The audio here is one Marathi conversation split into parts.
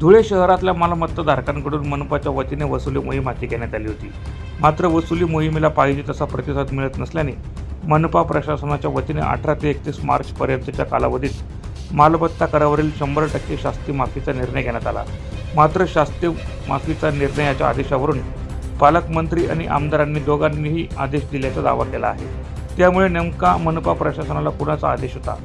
धुळे शहरातल्या मालमत्ताधारकांकडून मनपाच्या वतीने वसुली मोहीम हाती घेण्यात आली होती. मात्र वसुली मोहिमेला पाहिजे तसा प्रतिसाद मिळत नसल्याने मनपा प्रशासनाच्या वतीने अठरा ते एकतीस मार्चपर्यंतच्या कालावधीत मालमत्ता करावरील शंभर टक्के शास्ती माफीचा निर्णय घेण्यात आला. मात्र शास्ती माफीचा निर्णयाच्या आदेशावरून पालकमंत्री आणि आमदारांनी दोघांनीही आदेश दिल्याचा दावा केला आहे. त्यामुळे नेमका मनपा प्रशासनाला कुणाचा आदेश होता?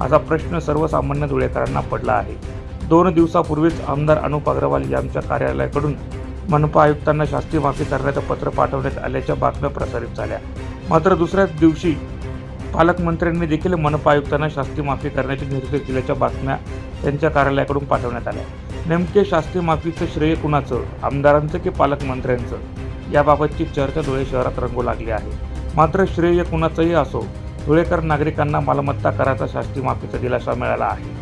असा प्रश्न सर्वसामान्य धुळेकरांना पडला आहे. दोन दिवसापूर्वीच आमदार अनुप अग्रवाल यांच्या कार्यालयाकडून मनपा आयुक्तांना शास्ती माफी करण्याचं पत्र पाठवण्यात आल्याच्या बातम्या प्रसारित झाल्या. मात्र दुसऱ्याच दिवशी पालकमंत्र्यांनी देखील मनपा आयुक्तांना शास्ती माफी करण्याचे निर्देश दिल्याच्या बातम्या त्यांच्या कार्यालयाकडून पाठवण्यात आल्या. नेमके शास्ती माफीचं श्रेय कुणाचं आमदारांचं की पालकमंत्र्यांचं? याबाबतची चर्चा धुळे शहरात रंगू लागली आहे. मात्र श्रेय कुणाचंही असो धुळेकर नागरिकांना मालमत्ता कराचा शास्ती माफीचा दिलासा मिळाला आहे.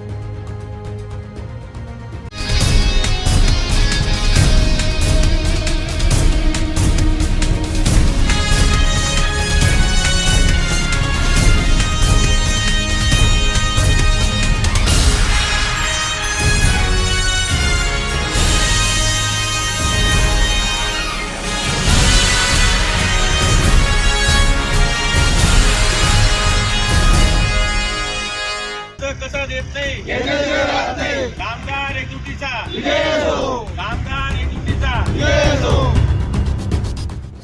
कसा देत नाही? कामगार एकजुटीचा कामगार एकजुटीचा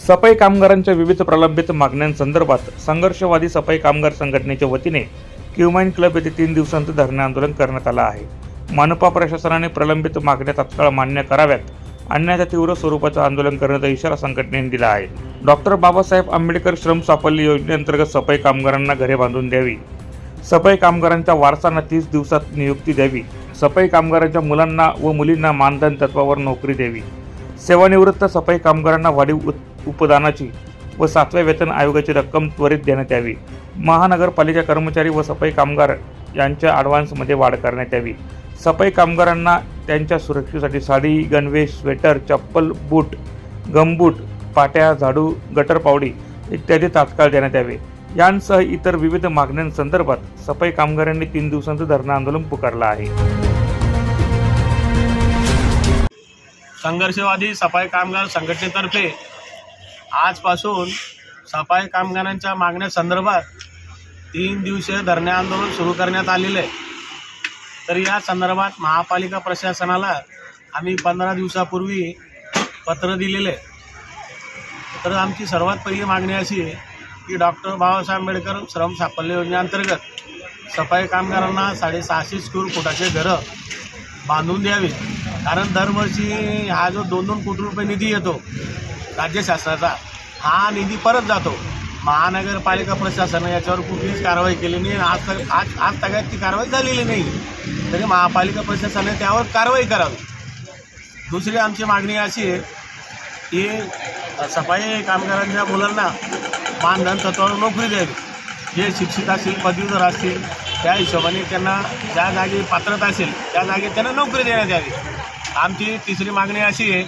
सफाई कामगारांच्या विविध प्रलंबित मागण्यांसंदर्भात संघर्षवादी सफाई कामगार संघटनेच्या वतीने क्युमाइन क्लब येथे तीन दिवसांचं धरणे आंदोलन करण्यात आलं आहे. मनपा प्रशासनाने प्रलंबित मागण्या तात्काळ मान्य कराव्यात अन्यथा तीव्र स्वरूपाचं आंदोलन करण्याचा इशारा संघटनेने दिला आहे. डॉक्टर बाबासाहेब आंबेडकर श्रम साफल्य योजनेअंतर्गत सफाई कामगारांना घरे बांधून द्यावी. सफाई कामगारांच्या वारसांना तीस दिवसात नियुक्ती द्यावी. सफाई कामगारांच्या मुलांना व मुलींना मानधन तत्वावर नोकरी द्यावी. सेवानिवृत्त सफाई कामगारांना वाढीव उपदानाची व सातव्या वेतन आयोगाची रक्कम त्वरित देण्यात यावी. महानगरपालिका कर्मचारी व सफाई कामगार यांच्या ॲडव्हान्समध्ये वाढ करण्यात यावी. सफाई कामगारांना त्यांच्या सुरक्षेसाठी साडी गणवेश स्वेटर चप्पल बूट गमबूट पाट्या झाडू गटरपावडी इत्यादी तात्काळ देण्यात यावे. यांसह इतर विविध मागण्यांसंदर्भात सफाई कामगारांनी तीन दिवसांचं धरणं आंदोलन पुकारलं आहे. संघर्षवादी सफाई कामगार संघटनेतर्फे आजपासून सफाई कामगारांच्या मागण्यासंदर्भात तीन दिवसीय धरणे आंदोलन सुरू करण्यात आलेलं आहे. तर या संदर्भात महापालिका प्रशासनाला आम्ही पंधरा दिवसापूर्वी पत्र दिलेलं आहे. तर आमची सर्वात पहिली मागणी अशी आहे की डॉक्टर बाबासाहेब आंबेडकर श्रम साफल्य योजनेअंतर्गत सफाई कामगारांना साडेसहाशे स्क्वेअर फुटाचे घरं बांधून द्यावी. कारण दरवर्षी हा जो दोन दोन कोटी रुपये निधी येतो राज्य शासनाचा हा निधी परत जातो. महानगरपालिका प्रशासनाने याच्यावर कुठलीच कारवाई केली नाही. आज तक आज आज तगात ती कारवाई झालेली नाही. तरी महापालिका प्रशासनाने त्यावर कारवाई करावी. दुसरी आमची मागणी अशी आहे की सफाई कामगारांच्या मुलांना मानधन तत्वावर नोकरी द्यावी जे शिक्षित असतील पदवीधर असतील त्या हिशोबाने त्यांना ज्या जागी पात्रता असेल त्या जागी त्यांना नोकरी देण्यात यावी. आमची तिसरी मागणी अशी आहे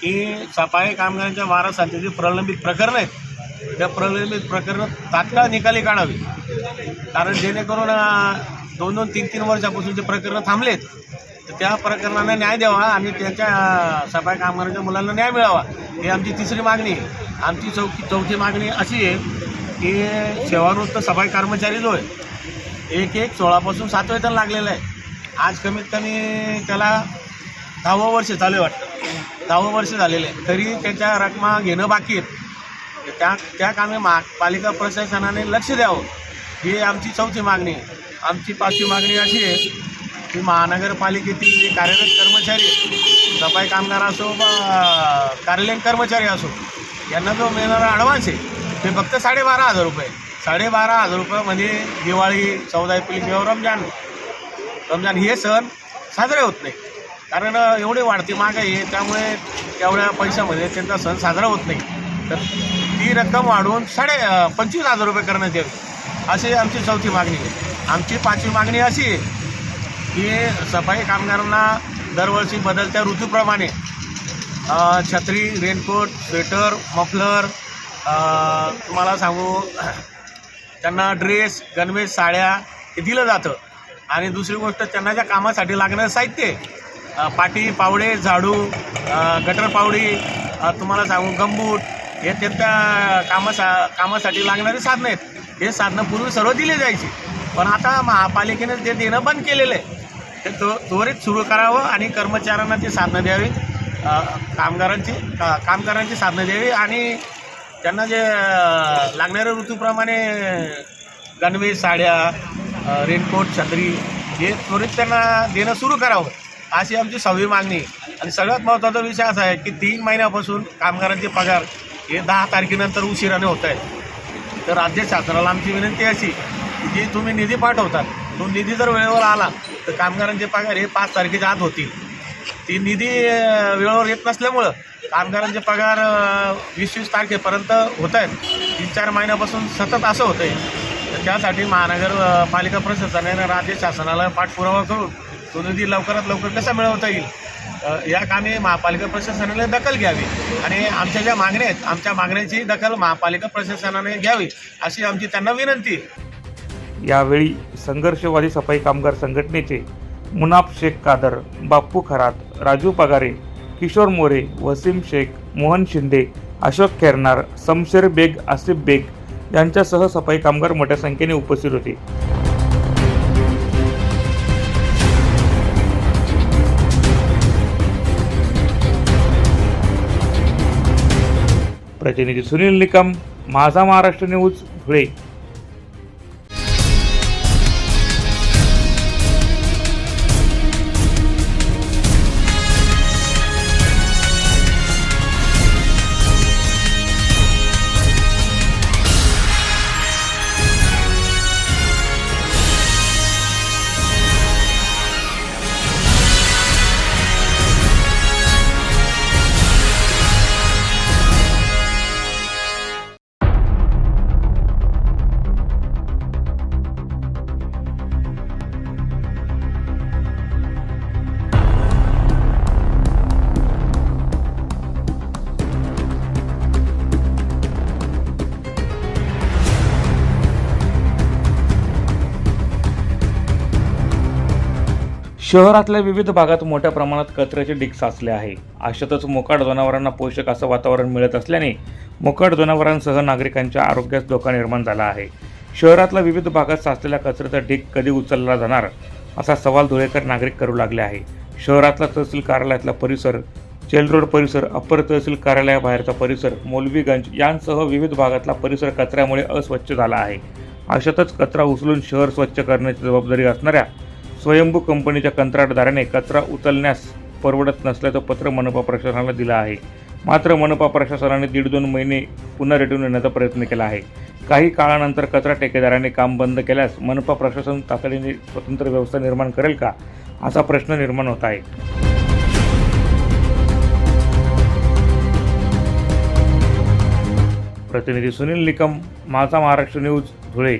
की सफाई कामगारांच्या वारसांचे जे प्रलंबित प्रकरणं आहेत त्या प्रलंबित प्रकरणं तात्काळ निकाली काढावी. कारण जेणेकरून दोन दोन तीन तीन वर्षापासून जे प्रकरणं थांबलेत तर त्या प्रकरणाला न्याय द्यावा आणि त्याच्या सफाई कामगारांच्या मुलांना न्याय मिळावा. ही आमची तिसरी मागणी आहे. आमची चौथी चौथी मागणी अशी आहे की सेवानिवृत्त सफाई कर्मचारी जो आहे एक एक सोळापासून सात वेतन लागलेलं आहे. आज कमीत कमी त्याला दहावं वर्ष चालू आहे वाटतं. दहावं वर्ष झालेलं आहे. तरी त्याच्या रकमा घेणं बाकी आहेत त्या त्या कामी मा पालिका प्रशासनाने लक्ष द्यावं. ही आमची चौथी मागणी आहे. आमची पाचवी मागणी अशी आहे की महानगरपालिकेतील जे कार्यरत कर्मचारी सफाई कामगार असो वा कार्यालयीन कर्मचारी असो यांना जो मिळणारा ॲडव्हान्स आहे ते फक्त साडेबारा हजार रुपये साडेबारा हजार रुपयामध्ये दिवाळी चौदा एप्रिल किंवा रमजान रमजान हे सण साजरे होत नाही कारण एवढी वाढती महागाई आहे त्यामुळे तेवढ्या पैशामध्ये त्यांचा सण साजरा होत नाही. तर ती रक्कम वाढवून साडे पंचवीस हजार रुपये करण्यात यावी अशी आमची चौथी मागणी आहे. आमची पाचवी मागणी अशी आहे की सफाई कामगारांना दरवर्षी बदलत्या ऋतूप्रमाणे छत्री रेनकोट स्वेटर मफलर तुम्हाला सांगू त्यांना ड्रेस गणवेश साड्या हे दिलं जातं. आणि दुसरी गोष्ट त्यांना ज्या कामासाठी लागणारं साहित्य पाटी पावडे झाडू गटर पावडी तुम्हाला सांगू गंबूट हे त्यांच्या कामासा कामासाठी लागणारी साधनं आहेत. हे साधनं पूर्वी सर्व दिले जायची. पण आता महापालिकेने ते देणं बंद केलेलं आहे. ते तो त्वरित सुरू करावं आणि कर्मचाऱ्यांना ती साधनं द्यावी. कामगारांची का कामगारांची साधनं द्यावी आणि त्यांना जे लागणाऱ्या ऋतूप्रमाणे गणवेश साड्या रेनकोट छत्री हे त्वरित त्यांना देणं सुरू करावं. अशी आमची सहावी मागणी आणि सगळ्यात महत्त्वाचा विषय असा आहे की तीन महिन्यापासून कामगारांचे पगार हे दहा तारखेनंतर उशिराने होत आहेत. तर राज्य शासनाला आमची विनंती अशी की जी तुम्ही निधी पाठवतात तो निधी जर वेळेवर आला तर कामगारांचे पगार हे पाच तारखेच्या आत होतील. ती निधी वेळेवर येत नसल्यामुळं कामगारांचे पगार वीस वीस तारखेपर्यंत होत आहेत तीन चार महिन्यापासून सतत असं होतं आहे तर त्यासाठी महानगरपालिका प्रशासनाने राज्य शासनाला पाठपुरावा करून तो निधी लवकरात लवकर कसा मिळवता येईल? या कामी महापालिका प्रशासनाने दखल घ्यावी. आणि आमच्या ज्या मागण्या आहेत आमच्या मागण्यांची दखल महापालिका प्रशासनाने घ्यावी अशी आमची त्यांना विनंती आहे. यावेळी संघर्षवादी सफाई कामगार संघटनेचे मुनाफ शेख कादर बाप्पू खरात राजू पगारे किशोर मोरे वसीम शेख मोहन शिंदे अशोक खेरनार समशेर बेग आसिफ बेग यांच्यासह सफाई कामगार मोठ्या संख्येने उपस्थित होते. प्रतिनिधी सुनील निकम माझा महाराष्ट्र न्यूज धुळे. शहरातल्या विविध भागात मोठ्या प्रमाणात कचऱ्याचे ढीग साचले आहे. अशातच मोकाट जनावरांना पोषक असं वातावरण मिळत असल्याने मोकाट जनावरांसह नागरिकांच्या आरोग्यास धोका निर्माण झाला आहे. शहरातल्या विविध भागात साचलेल्या कचऱ्याचा ढीग कधी उचलला जाणार असा सवाल धुळेकर नागरिक करू लागले आहे. शहरातला तहसील कार्यालयातला परिसर चेल रोड परिसर अप्पर तहसील कार्यालयाबाहेरचा परिसर मौलवीगंज यांसह विविध भागातला परिसर कचऱ्यामुळे अस्वच्छ झाला आहे. अशातच कचरा उचलून शहर स्वच्छ करण्याची जबाबदारी असणाऱ्या स्वयंभू कंपनीच्या कंत्राटदाराने कचरा उचलण्यास परवडत नसल्याचं पत्र मनपा प्रशासनाला दिलं आहे. मात्र मनपा प्रशासनाने दीड दोन महिने पुन्हा रेटून येण्याचा प्रयत्न केला आहे. काही काळानंतर कचरा ठेकेदाराने काम बंद केल्यास मनपा प्रशासन तातडीने स्वतंत्र व्यवस्था निर्माण करेल का असा प्रश्न निर्माण होत आहे. प्रतिनिधी सुनील निकम माझा महाराष्ट्र न्यूज धुळे.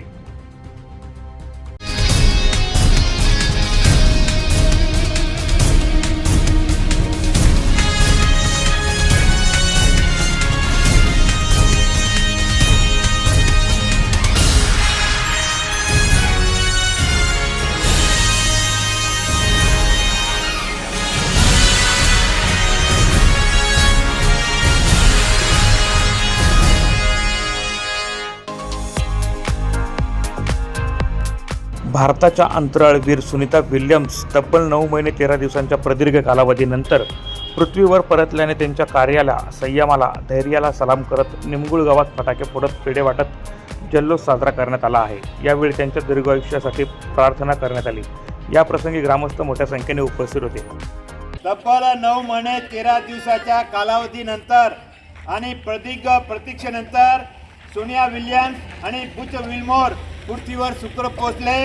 भारताच्या अंतराळवीर सुनीता विल्यम्स तब्बल नऊ महिने तेरा दिवसांच्या प्रदीर्घ कालावधीनंतर पृथ्वीवर परतल्याने त्यांच्या कार्याला संयमाला धैर्याला सलाम करत निमगुळ गावात फटाके फोडत पेढे वाटत जल्लोष साजरा करण्यात आला आहे. यावेळी त्यांच्या दीर्घ आयुष्यासाठी प्रार्थना करण्यात आली. या प्रसंगी ग्रामस्थ मोठ्या संख्येने उपस्थित होते. तब्बल नऊ महिने तेरा दिवसाच्या कालावधीनंतर आणि प्रदीर्घ प्रतीक्षेनंतर सोनिया विल्यम्स आणि बुच विल्मोर पृथ्वीवर शुक्र पोचले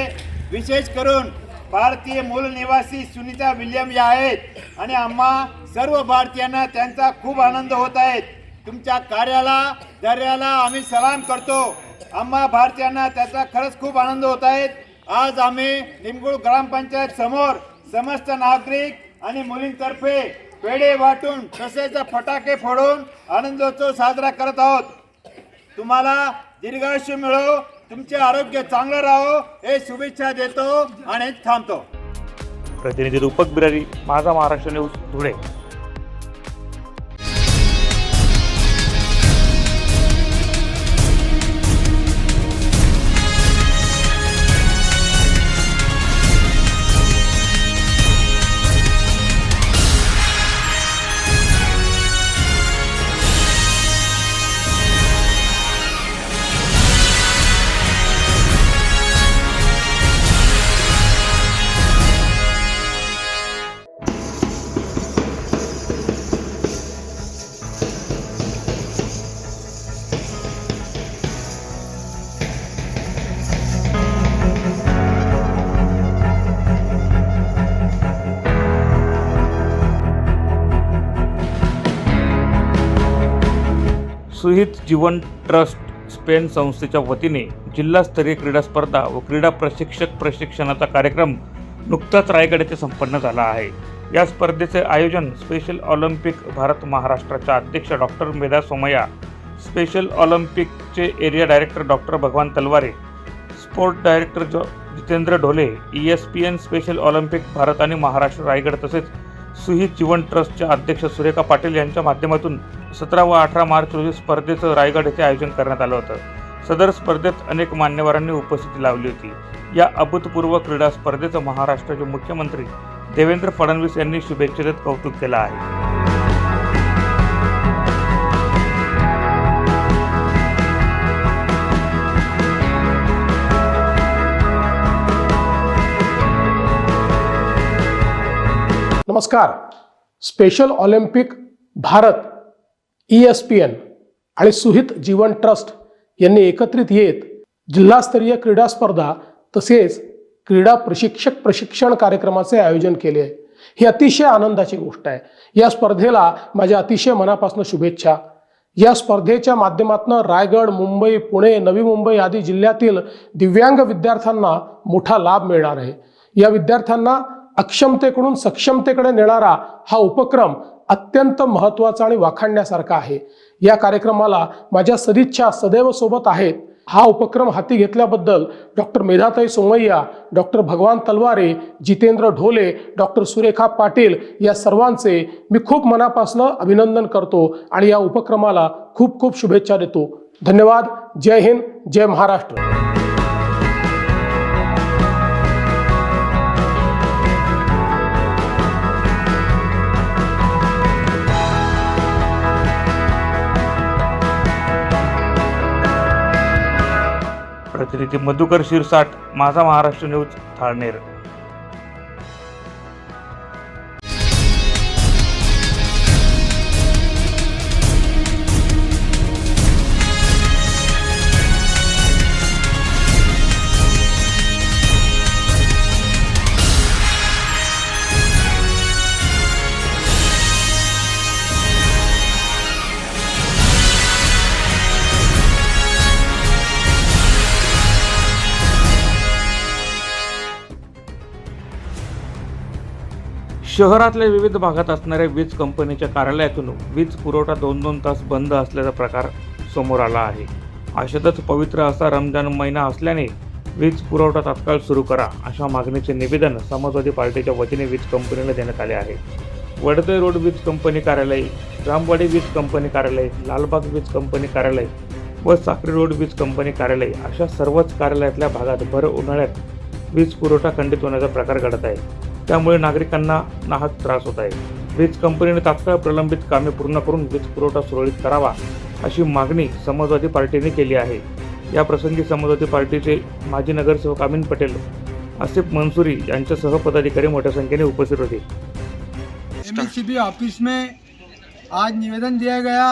विशेष करून भारतीय मूल निवासी सुनीता विल्यम या आहेत. आणि आम्हा सर्व भारतीयांना त्यांचा खूप आनंद होत आहे. तुमच्या कार्याला धैर्याला आम्ही सलाम करतो. आम्हा भारतीयांना त्याचा खरंच खूप आनंद होत आहे. आज आम्ही निमगुळ ग्रामपंचायत समोर समस्त नागरिक आणि मुलींतर्फे पेढे वाटून तसेच फटाके फोडून आनंदोत्सव साजरा करत आहोत. तुम्हाला दीर्घायुष्य मिळो. तुमचे आरोग्य चांगलं राहो हे शुभेच्छा देतो आणि थांबतो. प्रतिनिधी रूपक बिरारी माझा महाराष्ट्र न्यूज धुळे. सुहित जीवन ट्रस्ट स्पेन संस्थेच्या वतीने जिल्हास्तरीय क्रीडा स्पर्धा व क्रीडा प्रशिक्षक प्रशिक्षणाचा कार्यक्रम नुकताच रायगड येथे संपन्न झाला आहे. या स्पर्धेचे आयोजन स्पेशल ऑलिम्पिक भारत महाराष्ट्राच्या अध्यक्ष doctor Medha Somaiya special ऑलिम्पिकचे area director doctor Bhagwan Talware sport director जो Jitendra Dhole E S P N special Olympic Bharat आणि महाराष्ट्र रायगड तसेच सुहित जीवन ट्रस्टच्या अध्यक्ष सुरेखा पाटील यांच्या माध्यमातून सतरा व अठरा मार्च रोजी स्पर्धेचं रायगड येथे आयोजन करण्यात आलं होतं. सदर स्पर्धेत अनेक मान्यवरांनी उपस्थिती लावली होती. या अभूतपूर्व क्रीडा स्पर्धेचं महाराष्ट्राचे मुख्यमंत्री देवेंद्र फडणवीस यांनी शुभेच्छेत कौतुक केलं आहे. नमस्कार. Special Olympic Bharat E S P N आणि सुहित जीवन ट्रस्ट यांनी एकत्रित येत जिल्हास्तरीय क्रीडा स्पर्धा तसेच क्रीडा प्रशिक्षक प्रशिक्षण कार्यक्रमाचे आयोजन केले. आहे ही अतिशय आनंदाची गोष्ट आहे. या स्पर्धेला माझ्या अतिशय मनापासून शुभेच्छा. या स्पर्धेच्या माध्यमातून रायगड मुंबई पुणे नवी मुंबई आदी जिल्ह्यातील दिव्यांग विद्यार्थ्यांना मोठा लाभ मिळणार आहे. या विद्यार्थ्यांना अक्षमतेकडून सक्षमतेकडे नेणारा हा उपक्रम अत्यंत महत्त्वाचा आणि वाखाणण्यासारखा आहे. या कार्यक्रमाला माझ्या सदिच्छा सदैव सोबत आहेत. हा उपक्रम हाती घेतल्याबद्दल doctor मेधाताई Somaiya doctor Bhagwan Talware Jitendra Dhole doctor Surekha Patil या सर्वांचे मी खूप मनापासून अभिनंदन करतो आणि या उपक्रमाला खूप खूप शुभेच्छा देतो. धन्यवाद. जय हिंद. जय महाराष्ट्र. प्रतिनिधी मधुकर शिरसाट माझा महाराष्ट्र न्यूज थाळनेर. शहरातल्या विविध भागात असणाऱ्या वीज कंपनीच्या कार्यालयातून वीज पुरवठा दोन दोन तास बंद असल्याचा प्रकार समोर आला आहे. अशातच पवित्र असा रमजान महिना असल्याने वीज पुरवठा तात्काळ सुरू करा अशा मागणीचे निवेदन समाजवादी पार्टीच्या वतीने वीज कंपनीला देण्यात आले आहे. वडदे रोड वीज कंपनी कार्यालय रामवाडी वीज कंपनी कार्यालय लालबाग वीज कंपनी कार्यालय व साखरी रोड वीज कंपनी कार्यालय अशा सर्वच कार्यालयातल्या भागात भर उन्हाळ्यात वीज पुरवठा खंडित होण्याचा प्रकार घडत आहे. त्यामुळे नागरिकांना नाहक त्रास होत आहे. वीज कंपनीने तात्काळ प्रलंबित कामे पूर्ण करून वीज पुरवठा सुरळीत करावा अशी मागणी समाजवादी पार्टीने केली आहे. या प्रसंगी समाजवादी पार्टीचे माजी नगरसेवक अमीन पटेल आसिफ मंसुरी यांच्यासह पदाधिकारी मोठ्या संख्येने उपस्थित होते. एम ऑफिस में आज निवेदन दिया गया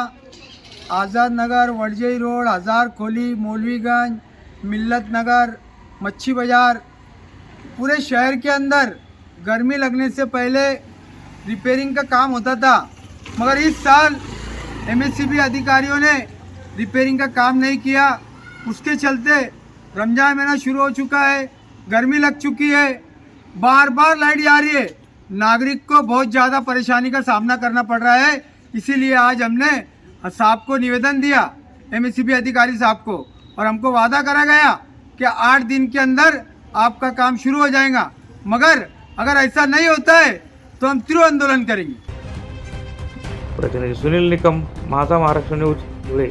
आज़ाद नगर वड़जई रोड हज़ार खोली मौलवीगंज मिल्लत नगर मच्छी बाज़ार पूरे शहर के अंदर गर्मी लगने से पहले रिपेयरिंग का काम होता था। मगर इस साल एमएससीबी अधिकारियों ने रिपेयरिंग का काम नहीं किया। उसके चलते रमज़ान महीना शुरू हो चुका है, गर्मी लग चुकी है। बार बार लाइट जा रही है। नागरिक को बहुत ज़्यादा परेशानी का सामना करना पड़ रहा है। इसीलिए आज हमने साहब को निवेदन दिया एमएससीबी अधिकारी साहब को। और हमको वादा करा गया कि आठ दिन के अंदर आपका काम शुरू हो जाएगा। मगर अगर ऐसा नहीं होता है तो हम तीव्र आंदोलन करेंगे। प्रतिनिधी सुनील निकम माझा महाराष्ट्र न्यूज धुळे।